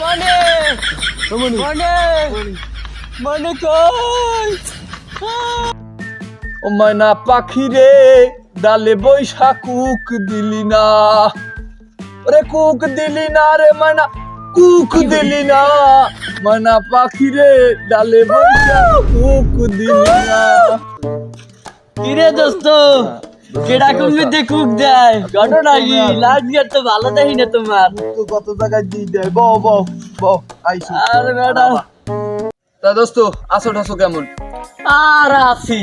মানে মানে। মানে কই? ও ময়না পাখি রে ডালে বৈশা কুক দিলি না। ওরে কুক দিলি না রে ময়না কুক দিলি না। ময়না পাখি রে ডালে বৈশা কুক দিলি না। কিরে দোস্ত? কেডা দেয়। ঘটনা কি? গেট তো ভালো দেখি না তোমার। তো কত জায়গায় দিয়ে? আর বেটা। তা দোস্ত আসো ঠাসো কেমন? আর আসি।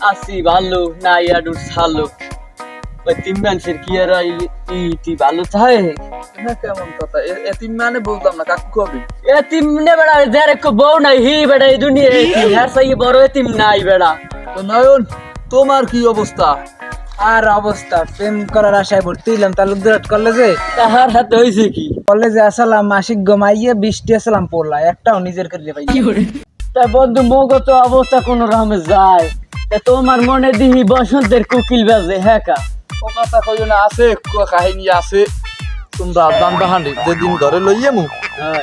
আসি ভালো না ইয়াডু ভালো ওই তিন মানুষের কি আর ইটি ভালো না কেমন কথা? এ- এতিম মানে বুঝলাম না কাকু কবি? এ তিমনে বেড়া যার এক বউ নাই হি বেড়া এই দুনিয়া হ্যার সাই বড় এতিম নাই বেড়া তো নয়ন তোমার কি অবস্থা? আর অবস্থা? প্রেম করার আশায় ভর্তি হইলাম তালুকদার কলেজে? তাহার হাতে হয়েছে কি? কলেজে আসলাম মাসিক গমাইয়ে বৃষ্টি আসলাম পড়লা একটাও নিজের করে? পাই তা বন্ধু মগত অবস্থা কোন রকমে যায়। তা তোমার মনে দিহি বসন্তের কুকিল বাজে হ্যাঁ কা? ও কথা কইও না আছে কাহিনী আছে। তোমরা দান বাহানি যেদিন ঘরে লইয়ে মু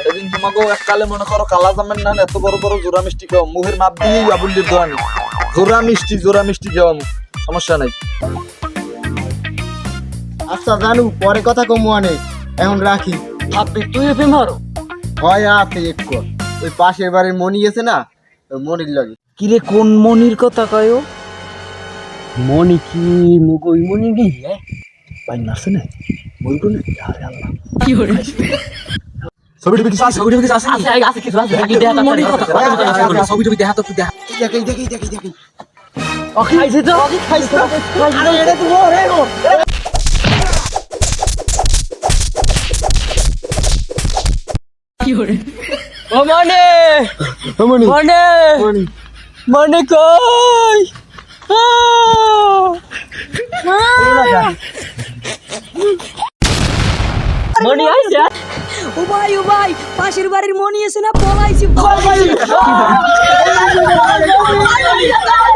এদিন তোমাকে এককালে মনে করো কালা জামেন না এত বড় বড় জোড়া মিষ্টি খাও মুখের মাপ দিয়ে আবুল্লির দোয়ানি জোড়া মিষ্টি জোড়া মিষ্টি খাওয়া মু সমস্যা নাই। আচ্ছা জানু পরে কথা কমু অনেক এখন রাখি। ভাববি তুই প্রেম হরো হয় আছে কর। ওই পাশের বাড়ির মনি গেছে না ওই মনির লগে। কিরে কোন মনির কথা কয় ও? মনি কি মুগই মনি নি? ভাই নাচে না? বলব না আরে আল্লাহ আছে? আছে কিছু আছে? থাকি দেয়া ছবি টবি দেখা তো দেখা দেখি দেখি দেখি দেখি। খাইছে তো? খাইছে আরে এটা তো ও রে ও ও। মনে। মনি। মনে। মনে। কই? মনি আইছে? ও ভাই ও ভাই পাশের বাড়ির মনি এসে না পলাইছি